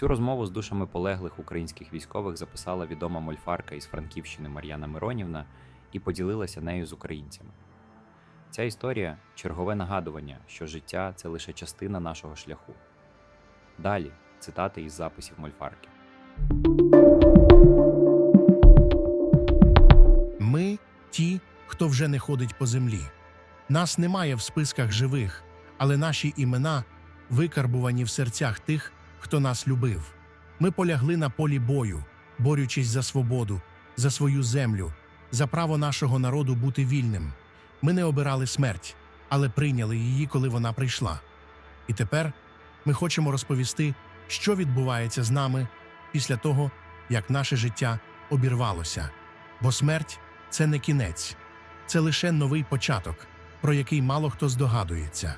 Цю розмову з душами полеглих українських військових записала відома мольфарка із Франківщини Мар'яна Миронівна і поділилася нею з українцями. Ця історія чергове нагадування, що життя це лише частина нашого шляху. Далі цитати із записів мольфарки. Ми ті, хто вже не ходить по землі. Нас немає в списках живих, але наші імена викарбувані в серцях тих, хто нас любив. Ми полягли на полі бою, борючись за свободу, за свою землю, за право нашого народу бути вільним. Ми не обирали смерть, але прийняли її, коли вона прийшла. І тепер ми хочемо розповісти, що відбувається з нами після того, як наше життя обірвалося. Бо смерть це не кінець, це лише новий початок, про який мало хто здогадується.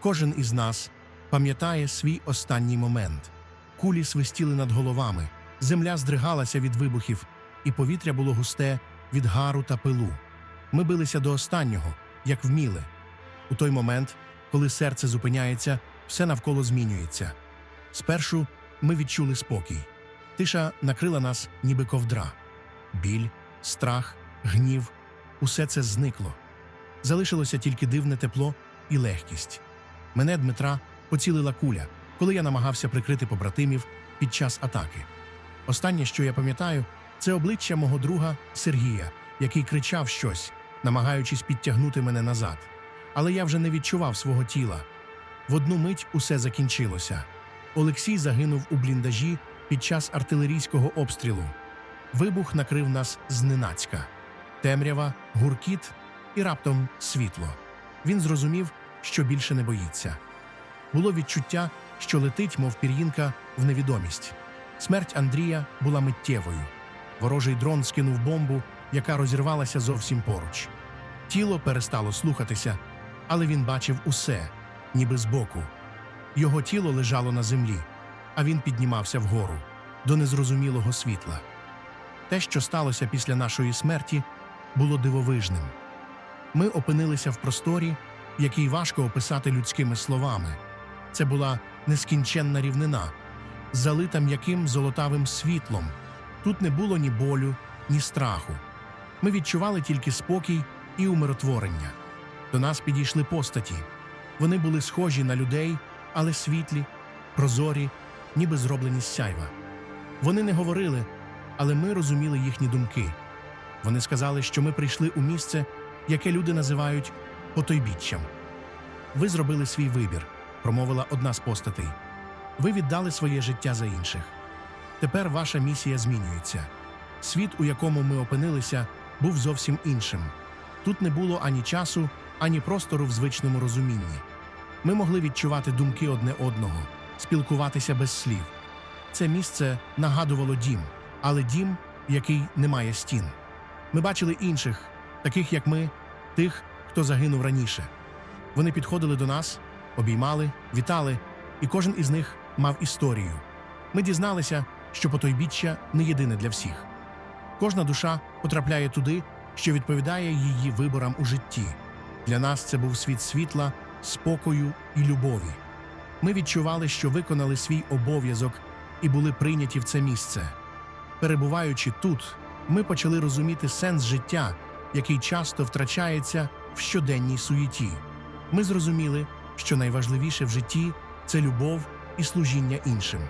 Кожен із нас пам'ятає свій останній момент. Кулі свистіли над головами, земля здригалася від вибухів, і повітря було густе від гару та пилу. Ми билися до останнього, як вміли. У той момент, коли серце зупиняється, все навколо змінюється. Спершу ми відчули спокій. Тиша накрила нас, ніби ковдра. Біль, страх, гнів усе це зникло. Залишилося тільки дивне тепло і легкість. Мене Дмитра поцілила куля, коли я намагався прикрити побратимів під час атаки. Останнє, що я пам'ятаю, це обличчя мого друга Сергія, який кричав щось, намагаючись підтягнути мене назад. Але я вже не відчував свого тіла. В одну мить усе закінчилося. Олексій загинув у бліндажі під час артилерійського обстрілу. Вибух накрив нас зненацька. Темрява, гуркіт і раптом світло. Він зрозумів, що більше не боїться. Було відчуття, що летить, мов пір'їнка, в невідомість. Смерть Андрія була миттєвою. Ворожий дрон скинув бомбу, яка розірвалася зовсім поруч. Тіло перестало слухатися, але він бачив усе, ніби збоку. Його тіло лежало на землі, а він піднімався вгору до незрозумілого світла. Те, що сталося після нашої смерті, було дивовижним. Ми опинилися в просторі, який важко описати людськими словами. Це була нескінченна рівнина, залита м'яким золотавим світлом. Тут не було ні болю, ні страху. Ми відчували тільки спокій і умиротворення. До нас підійшли постаті. Вони були схожі на людей, але світлі, прозорі, ніби зроблені з сяйва. Вони не говорили, але ми розуміли їхні думки. Вони сказали, що ми прийшли у місце, яке люди називають потойбіччям. Ви зробили свій вибір, промовила одна з постатей. Ви віддали своє життя за інших. Тепер ваша місія змінюється. Світ, у якому ми опинилися, був зовсім іншим. Тут не було ані часу, ані простору в звичному розумінні. Ми могли відчувати думки одне одного, спілкуватися без слів. Це місце нагадувало дім, але дім, який не має стін. Ми бачили інших, таких як ми, тих, хто загинув раніше. Вони підходили до нас, обіймали, вітали, і кожен із них мав історію. Ми дізналися, що потойбіччя не єдине для всіх. Кожна душа потрапляє туди, що відповідає її виборам у житті. Для нас це був світ світла, спокою і любові. Ми відчували, що виконали свій обов'язок і були прийняті в це місце. Перебуваючи тут, ми почали розуміти сенс життя, який часто втрачається в щоденній суєті. Ми зрозуміли, що найважливіше в житті це любов і служіння іншим.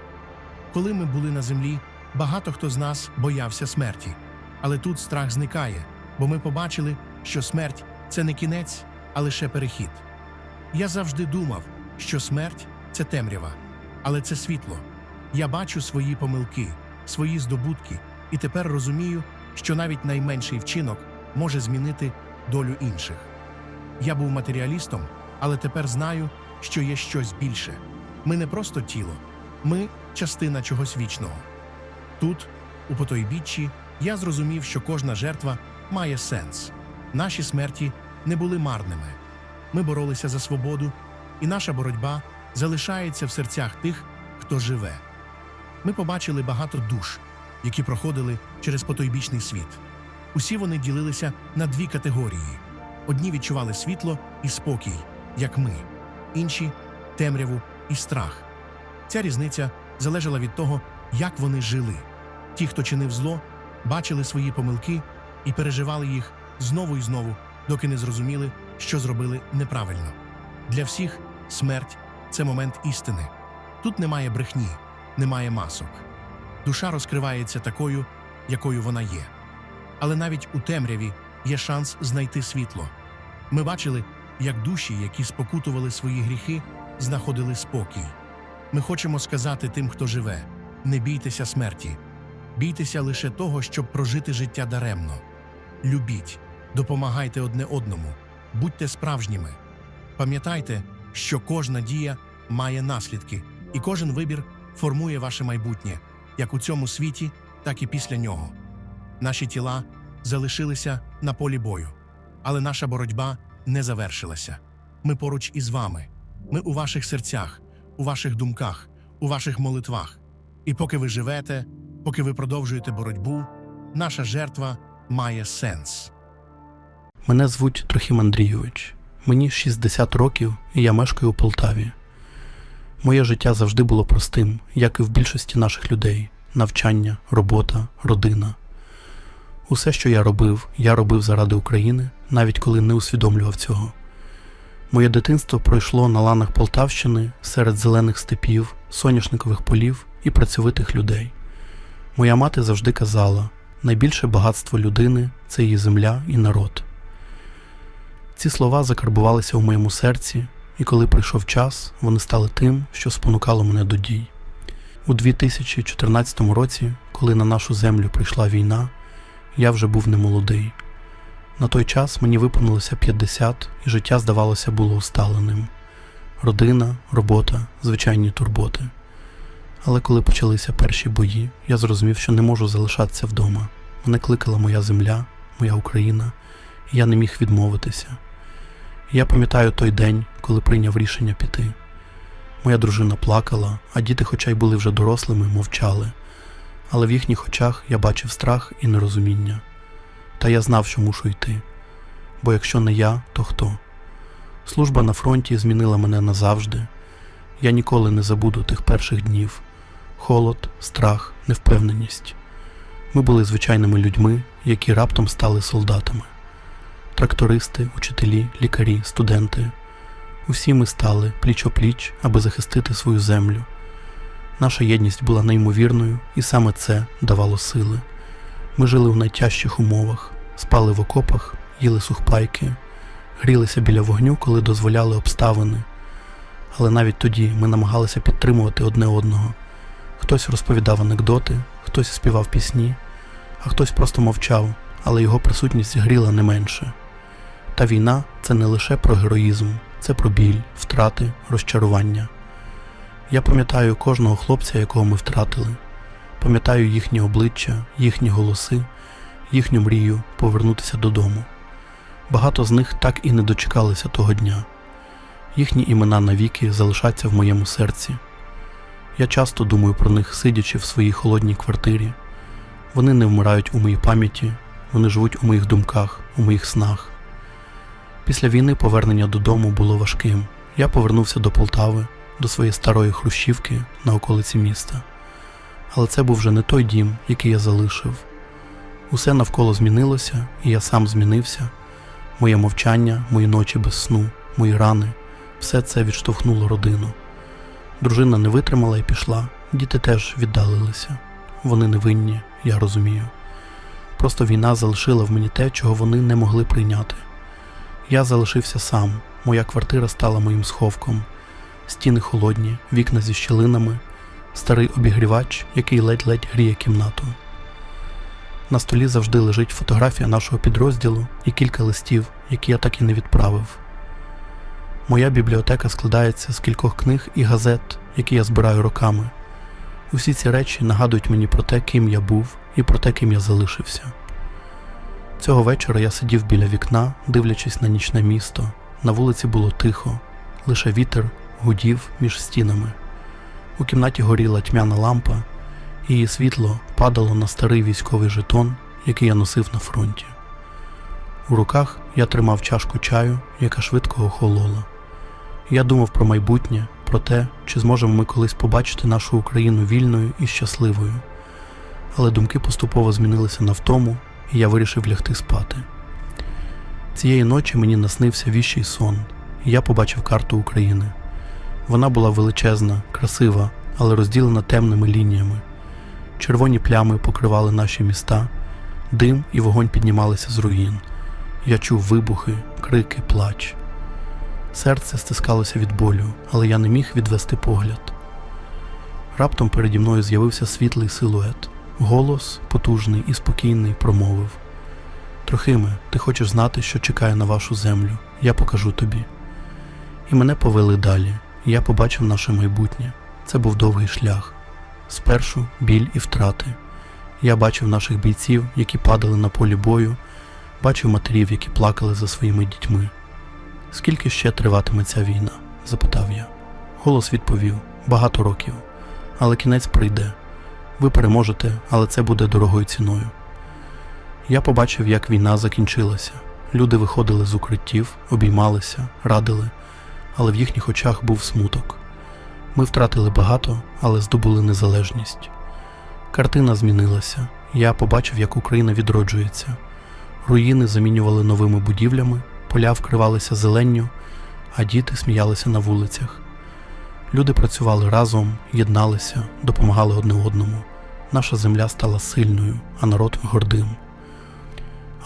Коли ми були на землі, багато хто з нас боявся смерті, але тут страх зникає, бо ми побачили, що смерть це не кінець, а лише перехід. Я завжди думав, що смерть це темрява, але це світло. Я бачу свої помилки, свої здобутки, і тепер розумію, що навіть найменший вчинок може змінити долю інших. Я був матеріалістом, але тепер знаю, що є щось більше. Ми не просто тіло, ми частина чогось вічного. Тут, у потойбіччі, я зрозумів, що кожна жертва має сенс. Наші смерті не були марними. Ми боролися за свободу, і наша боротьба залишається в серцях тих, хто живе. Ми побачили багато душ, які проходили через потойбічний світ. Усі вони ділилися на дві категорії: одні відчували світло і спокій, як ми, інші темряву і страх. Ця різниця залежала від того, як вони жили. Ті, хто чинив зло, бачили свої помилки і переживали їх знову і знову, доки не зрозуміли, що зробили неправильно. Для всіх смерть це момент істини. Тут немає брехні, немає масок. Душа розкривається такою, якою вона є. Але навіть у темряві є шанс знайти світло. Ми бачили, як душі, які спокутували свої гріхи, знаходили спокій. Ми хочемо сказати тим, хто живе: не бійтеся смерті, бійтеся лише того, щоб прожити життя даремно. Любіть, допомагайте одне одному, будьте справжніми. Пам'ятайте, що кожна дія має наслідки, і кожен вибір формує ваше майбутнє, як у цьому світі, так і після нього. Наші тіла залишилися на полі бою, але наша боротьба не завершилася. Ми поруч із вами. Ми у ваших серцях, у ваших думках, у ваших молитвах. І поки ви живете, поки ви продовжуєте боротьбу, наша жертва має сенс. Мене звуть Трохим Андрійович. Мені 60 років, і я мешкаю у Полтаві. Моє життя завжди було простим, як і в більшості наших людей: навчання, робота, родина. Усе, що я робив, я робив заради України, навіть коли не усвідомлював цього. Моє дитинство пройшло на ланах Полтавщини серед зелених степів, соняшникових полів і працьовитих людей. Моя мати завжди казала: найбільше багатство людини це її земля і народ. Ці слова закарбувалися у моєму серці, і коли прийшов час, вони стали тим, що спонукало мене до дій. У 2014 році, коли на нашу землю прийшла війна, я вже був немолодий. На той час мені виповнилося 50, і життя, здавалося, було усталеним. Родина, робота, звичайні турботи. Але коли почалися перші бої, я зрозумів, що не можу залишатися вдома. Мене кликала моя земля, моя Україна, і я не міг відмовитися. Я пам'ятаю той день, коли прийняв рішення піти. Моя дружина плакала, а діти, хоча й були вже дорослими, мовчали. Але в їхніх очах я бачив страх і нерозуміння. Та я знав, що мушу йти. Бо якщо не я, то хто? Служба на фронті змінила мене назавжди. Я ніколи не забуду тих перших днів: холод, страх, невпевненість. Ми були звичайними людьми, які раптом стали солдатами. Трактористи, учителі, лікарі, студенти. Усі ми стали пліч-опліч, аби захистити свою землю. Наша єдність була неймовірною, і саме це давало сили. Ми жили в найтяжчих умовах, спали в окопах, їли сухпайки, грілися біля вогню, коли дозволяли обставини. Але навіть тоді ми намагалися підтримувати одне одного. Хтось розповідав анекдоти, хтось співав пісні, а хтось просто мовчав, але його присутність гріла не менше. Та війна це не лише про героїзм, це про біль, втрати, розчарування. Я пам'ятаю кожного хлопця, якого ми втратили. Пам'ятаю їхні обличчя, їхні голоси, їхню мрію повернутися додому. Багато з них так і не дочекалися того дня. Їхні імена навіки залишаться в моєму серці. Я часто думаю про них, сидячи в своїй холодній квартирі. Вони не вмирають у моїй пам'яті, вони живуть у моїх думках, у моїх снах. Після війни повернення додому було важким. Я повернувся до Полтави, до своєї старої хрущівки на околиці міста. Але це був вже не той дім, який я залишив. Усе навколо змінилося, і я сам змінився. Моє мовчання, мої ночі без сну, мої рани все це відштовхнуло родину. Дружина не витримала і пішла, діти теж віддалилися. Вони не винні, я розумію. Просто війна залишила в мені те, чого вони не могли прийняти. Я залишився сам, моя квартира стала моїм сховком, стіни холодні, вікна зі щілинами, старий обігрівач, який ледь-ледь гріє кімнату. На столі завжди лежить фотографія нашого підрозділу і кілька листів, які я так і не відправив. Моя бібліотека складається з кількох книг і газет, які я збираю роками. Усі ці речі нагадують мені про те, ким я був і про те, ким я залишився. Цього вечора я сидів біля вікна, дивлячись на нічне місто. На вулиці було тихо, лише вітер гудів між стінами. У кімнаті горіла тьмяна лампа, її світло падало на старий військовий жетон, який я носив на фронті. У руках я тримав чашку чаю, яка швидко охолола. Я думав про майбутнє, про те, чи зможемо ми колись побачити нашу Україну вільною і щасливою. Але думки поступово змінилися на втому, і я вирішив лягти спати. Цієї ночі мені наснився віщий сон, і я побачив карту України. Вона була величезна, красива, але розділена темними лініями. Червоні плями покривали наші міста, дим і вогонь піднімалися з руїн. Я чув вибухи, крики, плач. Серце стискалося від болю, але я не міг відвести погляд. Раптом переді мною з'явився світлий силует. Голос, потужний і спокійний, промовив: Трохиме, ти хочеш знати, що чекає на вашу землю, я покажу тобі. І мене повели далі, я побачив наше майбутнє. Це був довгий шлях. Спершу біль і втрати. Я бачив наших бійців, які падали на полі бою, бачив матерів, які плакали за своїми дітьми. Скільки ще триватиме ця війна? запитав я. Голос відповів: багато років, але кінець прийде. Ви переможете, але це буде дорогою ціною. Я побачив, як війна закінчилася. Люди виходили з укриттів, обіймалися, радили, але в їхніх очах був смуток. Ми втратили багато, але здобули незалежність. Картина змінилася. Я побачив, як Україна відроджується. Руїни замінювали новими будівлями, поля вкривалися зеленню, а діти сміялися на вулицях. Люди працювали разом, єдналися, допомагали одне одному. Наша земля стала сильною, а народ гордим.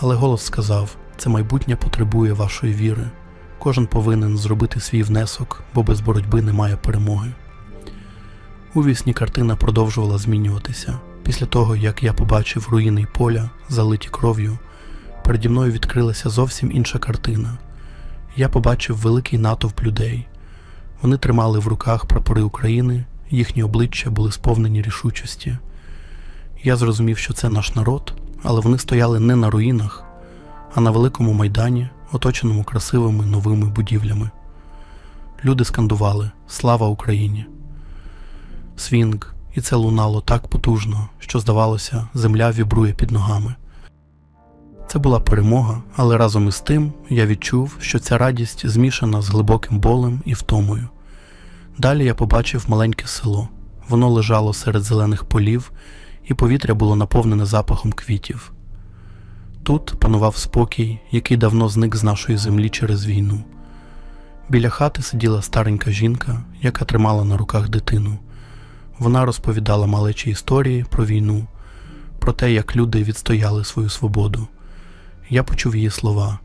Але голос сказав: це майбутнє потребує вашої віри. Кожен повинен зробити свій внесок, бо без боротьби немає перемоги. У вісні картина продовжувала змінюватися. Після того, як я побачив руїни й поля, залиті кров'ю, переді мною відкрилася зовсім інша картина. Я побачив великий натовп людей. Вони тримали в руках прапори України, їхні обличчя були сповнені рішучості. Я зрозумів, що це наш народ, але вони стояли не на руїнах, а на великому майдані, оточеному красивими новими будівлями. Люди скандували Слава Україні! Свінг, і це лунало так потужно, що, здавалося, земля вібрує під ногами. Це була перемога, але разом із тим я відчув, що ця радість змішана з глибоким болем і втомою. Далі я побачив маленьке село. Воно лежало серед зелених полів, і повітря було наповнене запахом квітів. Тут панував спокій, який давно зник з нашої землі через війну. Біля хати сиділа старенька жінка, яка тримала на руках дитину. Вона розповідала малечі історії про війну, про те, як люди відстояли свою свободу. Я почув її слова: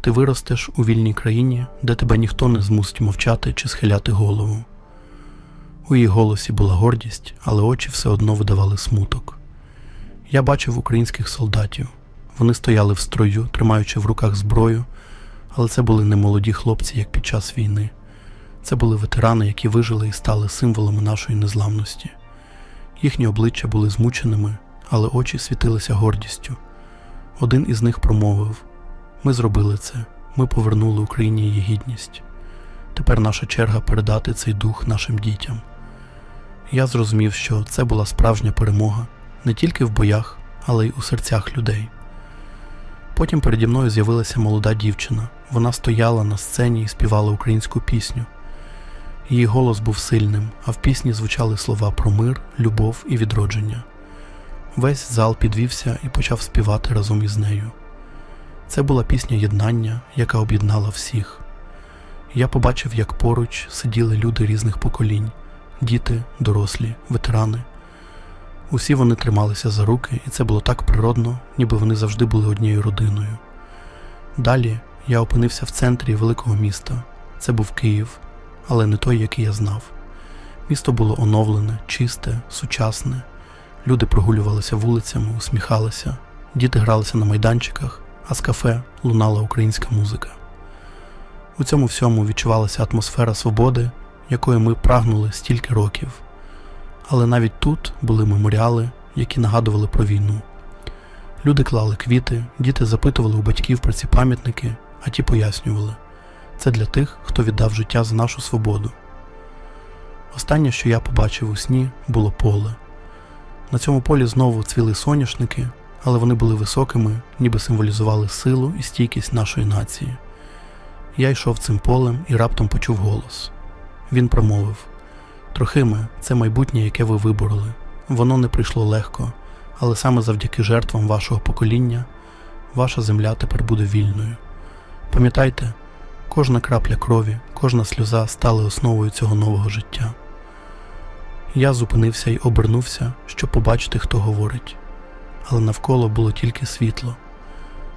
Ти виростеш у вільній країні, де тебе ніхто не змусить мовчати чи схиляти голову. У її голосі була гордість, але очі все одно видавали смуток. Я бачив українських солдатів. Вони стояли в строю, тримаючи в руках зброю, але це були не молоді хлопці, як під час війни. Це були ветерани, які вижили і стали символами нашої незламності. Їхні обличчя були змученими, але очі світилися гордістю. Один із них промовив: Ми зробили це, ми повернули Україні її гідність. Тепер наша черга передати цей дух нашим дітям. Я зрозумів, що це була справжня перемога не тільки в боях, але й у серцях людей. Потім переді мною з'явилася молода дівчина. Вона стояла на сцені і співала українську пісню. Її голос був сильним, а в пісні звучали слова про мир, любов і відродження. Весь зал підвівся і почав співати разом із нею. Це була пісня єднання, яка об'єднала всіх. Я побачив, як поруч сиділи люди різних поколінь діти, дорослі, ветерани. Усі вони трималися за руки, і це було так природно, ніби вони завжди були однією родиною. Далі я опинився в центрі великого міста. Це був Київ, але не той, який я знав. Місто було оновлене, чисте, сучасне. Люди прогулювалися вулицями, усміхалися, діти гралися на майданчиках, а з кафе лунала українська музика. У цьому всьому відчувалася атмосфера свободи, якої ми прагнули стільки років. Але навіть тут були меморіали, які нагадували про війну. Люди клали квіти, діти запитували у батьків про ці пам'ятники, а ті пояснювали це для тих, хто віддав життя за нашу свободу. Останнє, що я побачив у сні, було поле. На цьому полі знову цвіли соняшники, але вони були високими, ніби символізували силу і стійкість нашої нації. Я йшов цим полем і раптом почув голос: Він промовив: Трохиме, це майбутнє, яке ви вибороли. Воно не прийшло легко, але саме завдяки жертвам вашого покоління ваша земля тепер буде вільною. Пам'ятайте, кожна крапля крові, кожна сльоза стали основою цього нового життя. Я зупинився і обернувся, щоб побачити, хто говорить, але навколо було тільки світло.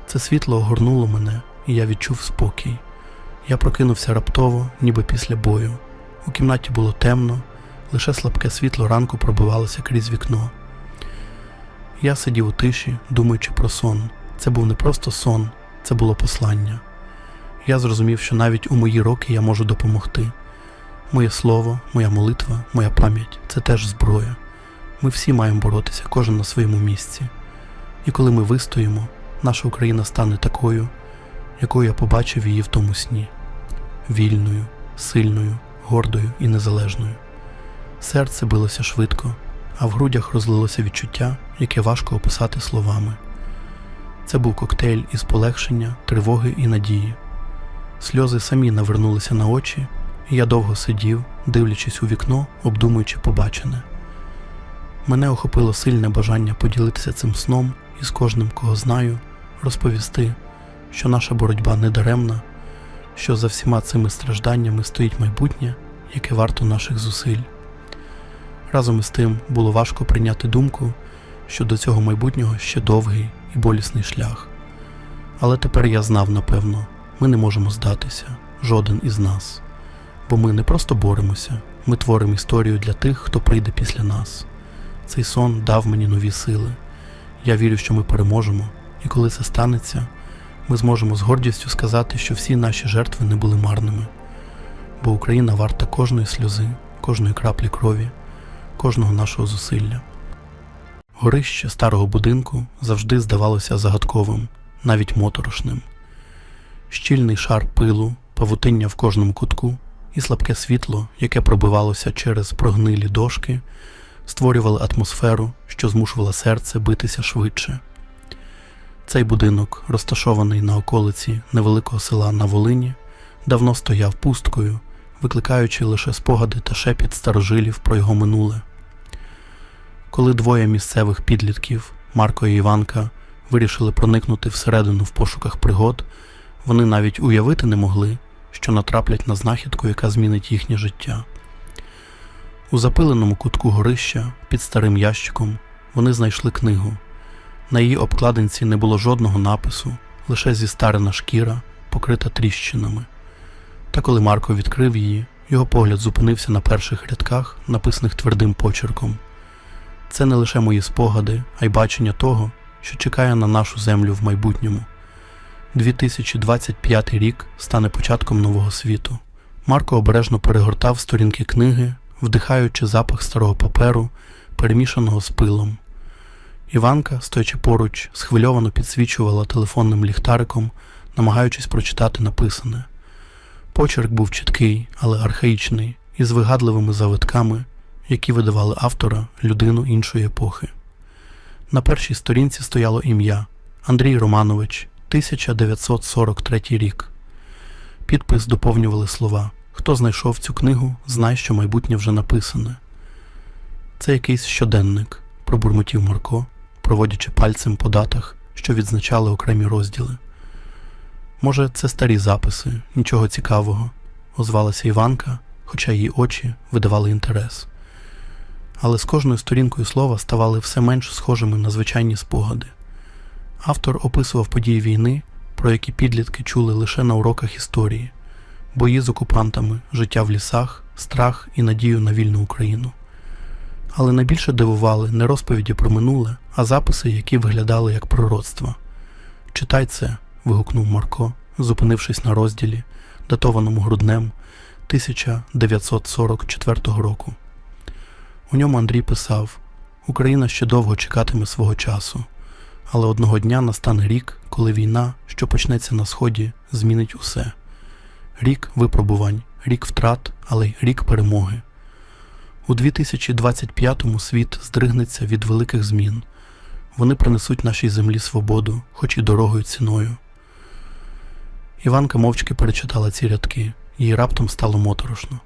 Це світло огорнуло мене, і я відчув спокій. Я прокинувся раптово, ніби після бою. У кімнаті було темно, лише слабке світло ранку пробивалося крізь вікно. Я сидів у тиші, думаючи про сон. Це був не просто сон, це було послання. Я зрозумів, що навіть у мої роки я можу допомогти. Моє слово, моя молитва, моя пам'ять це теж зброя. Ми всі маємо боротися, кожен на своєму місці. І коли ми вистоїмо, наша Україна стане такою, якою я побачив її в тому сні вільною, сильною, гордою і незалежною. Серце билося швидко, а в грудях розлилося відчуття, яке важко описати словами. Це був коктейль із полегшення, тривоги і надії. Сльози самі навернулися на очі, і я довго сидів, дивлячись у вікно, обдумуючи побачене. Мене охопило сильне бажання поділитися цим сном і з кожним, кого знаю, розповісти, що наша боротьба не даремна, що за всіма цими стражданнями стоїть майбутнє, яке варто наших зусиль. Разом із тим було важко прийняти думку, що до цього майбутнього ще довгий і болісний шлях. Але тепер я знав напевно, ми не можемо здатися, жоден із нас. Бо ми не просто боремося, ми творимо історію для тих, хто прийде після нас. Цей сон дав мені нові сили. Я вірю, що ми переможемо, і коли це станеться, ми зможемо з гордістю сказати, що всі наші жертви не були марними. Бо Україна варта кожної сльози, кожної краплі крові, кожного нашого зусилля. Горище старого будинку завжди здавалося загадковим, навіть моторошним. Щільний шар пилу, павутиння в кожному кутку і слабке світло, яке пробивалося через прогнилі дошки, створювали атмосферу, що змушувала серце битися швидше. Цей будинок, розташований на околиці невеликого села на Волині, давно стояв пусткою, викликаючи лише спогади та шепіт старожилів про його минуле. Коли двоє місцевих підлітків, Марко і Іванка, вирішили проникнути всередину в пошуках пригод, вони навіть уявити не могли, що натраплять на знахідку, яка змінить їхнє життя. У запиленому кутку горища під старим ящиком вони знайшли книгу. На її обкладинці не було жодного напису, лише зістарена шкіра, покрита тріщинами. Та коли Марко відкрив її, його погляд зупинився на перших рядках, написаних твердим почерком. Це не лише мої спогади, а й бачення того, що чекає на нашу землю в майбутньому. 2025 рік стане початком нового світу. Марко обережно перегортав сторінки книги, вдихаючи запах старого паперу, перемішаного з пилом. Іванка, стоячи поруч, схвильовано підсвічувала телефонним ліхтариком, намагаючись прочитати написане. Почерк був чіткий, але архаїчний, із вигадливими завитками, які видавали автора людину іншої епохи. На першій сторінці стояло ім'я Андрій Романович, 1943 рік. Підпис доповнювали слова Хто знайшов цю книгу, знай, що майбутнє вже написане. Це якийсь щоденник, пробурмотів Марко, проводячи пальцем по датах, що відзначали окремі розділи. Може, це старі записи, нічого цікавого, озвалася Іванка, хоча її очі видавали інтерес. Але з кожною сторінкою слова ставали все менш схожими на звичайні спогади. Автор описував події війни, про які підлітки чули лише на уроках історії, бої з окупантами, життя в лісах, страх і надію на вільну Україну. Але найбільше дивували не розповіді про минуле, а записи, які виглядали як пророцтва. Читай це, вигукнув Марко, зупинившись на розділі, датованому груднем 1944 року. У ньому Андрій писав: Україна ще довго чекатиме свого часу, але одного дня настане рік, коли війна, що почнеться на сході, змінить усе. Рік випробувань, рік втрат, але й рік перемоги. У 2025-му світ здригнеться від великих змін. Вони принесуть нашій землі свободу, хоч і дорогою ціною. Іванка мовчки перечитала ці рядки, їй раптом стало моторошно.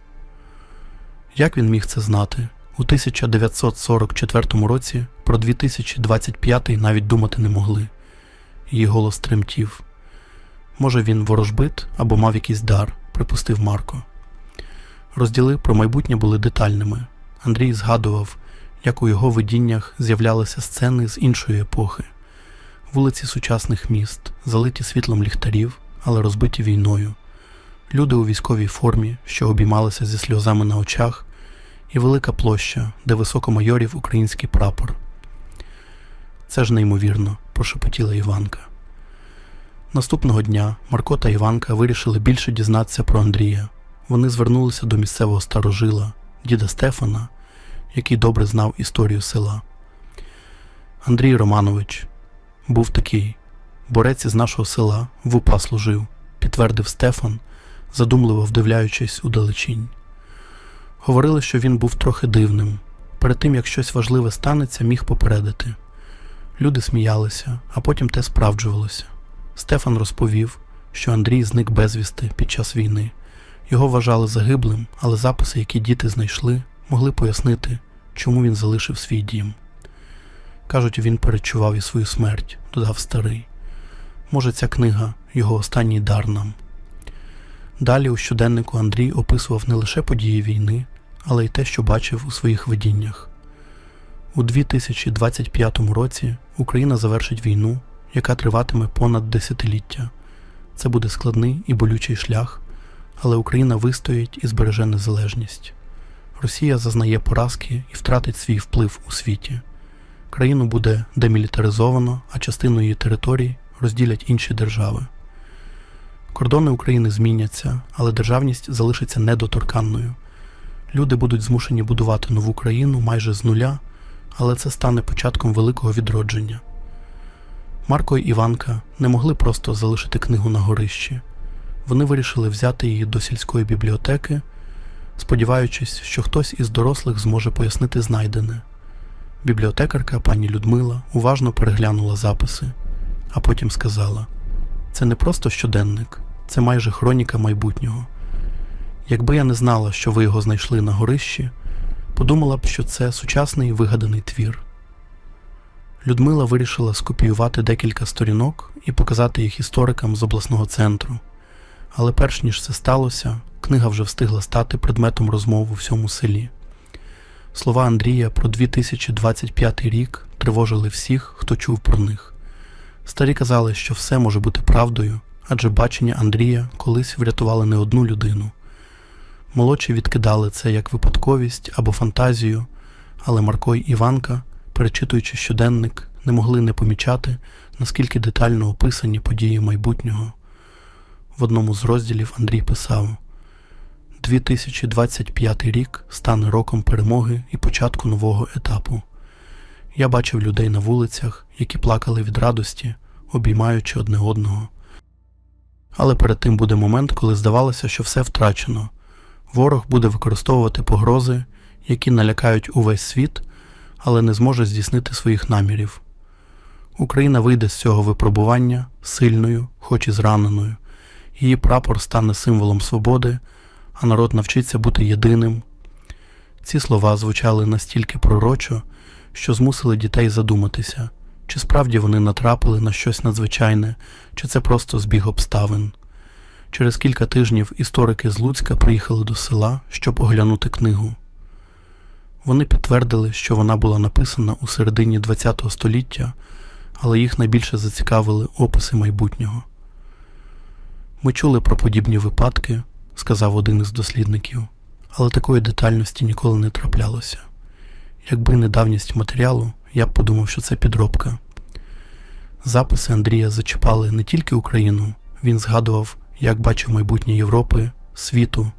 Як він міг це знати? У 1944 році про 2025 навіть думати не могли. Її голос тремтів. Може, він ворожбит або мав якийсь дар, припустив Марко. Розділи про майбутнє були детальними. Андрій згадував, як у його видіннях з'являлися сцени з іншої епохи, вулиці сучасних міст, залиті світлом ліхтарів, але розбиті війною, люди у військовій формі, що обіймалися зі сльозами на очах, і велика площа, де високо майорів український прапор. Це ж неймовірно, прошепотіла Іванка. Наступного дня Марко та Іванка вирішили більше дізнатися про Андрія. Вони звернулися до місцевого старожила, діда Стефана, який добре знав історію села. Андрій Романович був такий, борець із нашого села в УПА служив, підтвердив Стефан, задумливо вдивляючись у далечінь. Говорили, що він був трохи дивним. Перед тим як щось важливе станеться, міг попередити. Люди сміялися, а потім те справджувалося. Стефан розповів, що Андрій зник безвісти під час війни. Його вважали загиблим, але записи, які діти знайшли, могли пояснити, чому він залишив свій дім. Кажуть, він перечував і свою смерть, додав старий. Може, ця книга його останній дар нам. Далі у щоденнику Андрій описував не лише події війни, але й те, що бачив у своїх видіннях. У 2025 році Україна завершить війну, яка триватиме понад десятиліття. Це буде складний і болючий шлях, але Україна вистоїть і збереже незалежність. Росія зазнає поразки і втратить свій вплив у світі. Країну буде демілітаризовано, а частину її територій розділять інші держави. Кордони України зміняться, але державність залишиться недоторканною. Люди будуть змушені будувати нову країну майже з нуля, але це стане початком великого відродження. Марко і Іванка не могли просто залишити книгу на горищі. Вони вирішили взяти її до сільської бібліотеки, сподіваючись, що хтось із дорослих зможе пояснити знайдене. Бібліотекарка пані Людмила уважно переглянула записи, а потім сказала: це не просто щоденник, це майже хроніка майбутнього. Якби я не знала, що ви його знайшли на горищі, подумала б, що це сучасний вигаданий твір. Людмила вирішила скопіювати декілька сторінок і показати їх історикам з обласного центру. Але перш ніж це сталося, книга вже встигла стати предметом розмов у всьому селі. Слова Андрія про 2025 рік тривожили всіх, хто чув про них. Старі казали, що все може бути правдою, адже бачення Андрія колись врятували не одну людину. Молодші відкидали це як випадковість або фантазію, але Марко й Іванка, перечитуючи щоденник, не могли не помічати, наскільки детально описані події майбутнього. В одному з розділів Андрій писав: 2025 рік стане роком перемоги і початку нового етапу. Я бачив людей на вулицях, які плакали від радості, обіймаючи одне одного. Але перед тим буде момент, коли здавалося, що все втрачено. Ворог буде використовувати погрози, які налякають увесь світ, але не зможе здійснити своїх намірів. Україна вийде з цього випробування сильною, хоч і зраненою. Її прапор стане символом свободи, а народ навчиться бути єдиним. Ці слова звучали настільки пророчо, що змусили дітей задуматися, чи справді вони натрапили на щось надзвичайне, чи це просто збіг обставин. Через кілька тижнів історики з Луцька приїхали до села, щоб оглянути книгу. Вони підтвердили, що вона була написана у середині ХХ століття, але їх найбільше зацікавили описи майбутнього. Ми чули про подібні випадки, сказав один із дослідників, але такої детальності ніколи не траплялося. Якби не давність матеріалу, я б подумав, що це підробка. Записи Андрія зачіпали не тільки Україну, він згадував, як бачив майбутнє Європи, світу,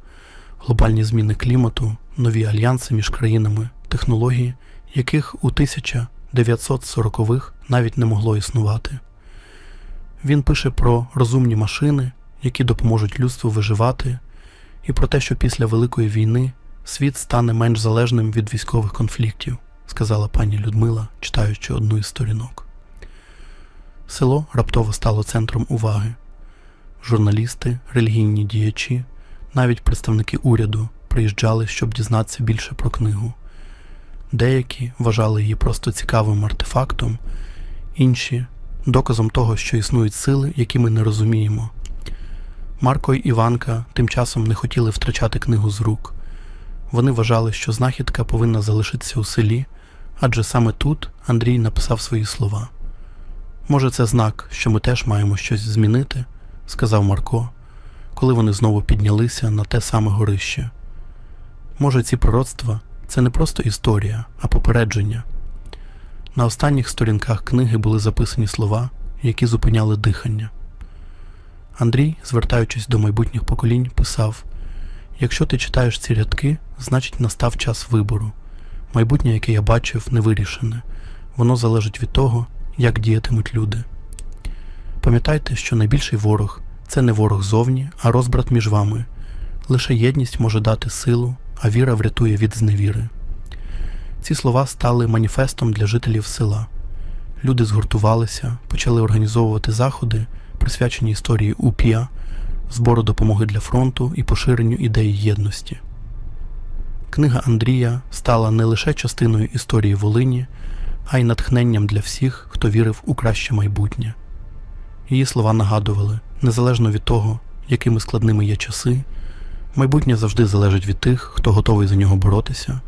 глобальні зміни клімату, нові альянси між країнами, технології, яких у 1940-х навіть не могло існувати. Він пише про розумні машини, які допоможуть людству виживати, і про те, що після Великої війни світ стане менш залежним від військових конфліктів, сказала пані Людмила, читаючи одну із сторінок. Село раптово стало центром уваги. Журналісти, релігійні діячі, навіть представники уряду приїжджали, щоб дізнатися більше про книгу. Деякі вважали її просто цікавим артефактом, інші доказом того, що існують сили, які ми не розуміємо. Марко й Іванка тим часом не хотіли втрачати книгу з рук. Вони вважали, що знахідка повинна залишитися у селі, адже саме тут Андрій написав свої слова. Може, це знак, що ми теж маємо щось змінити, сказав Марко, коли вони знову піднялися на те саме горище. Може, ці пророцтва це не просто історія, а попередження. На останніх сторінках книги були записані слова, які зупиняли дихання. Андрій, звертаючись до майбутніх поколінь, писав: Якщо ти читаєш ці рядки, значить настав час вибору. Майбутнє, яке я бачив, не вирішене. Воно залежить від того, як діятимуть люди. Пам'ятайте, що найбільший ворог це не ворог зовні, а розбрат між вами. Лише єдність може дати силу, а віра врятує від зневіри. Ці слова стали маніфестом для жителів села. Люди згуртувалися, почали організовувати заходи, присвячені історії УПІА, збору допомоги для фронту і поширенню ідеї єдності. Книга Андрія стала не лише частиною історії Волині, а й натхненням для всіх, хто вірив у краще майбутнє. Її слова нагадували, незалежно від того, якими складними є часи, майбутнє завжди залежить від тих, хто готовий за нього боротися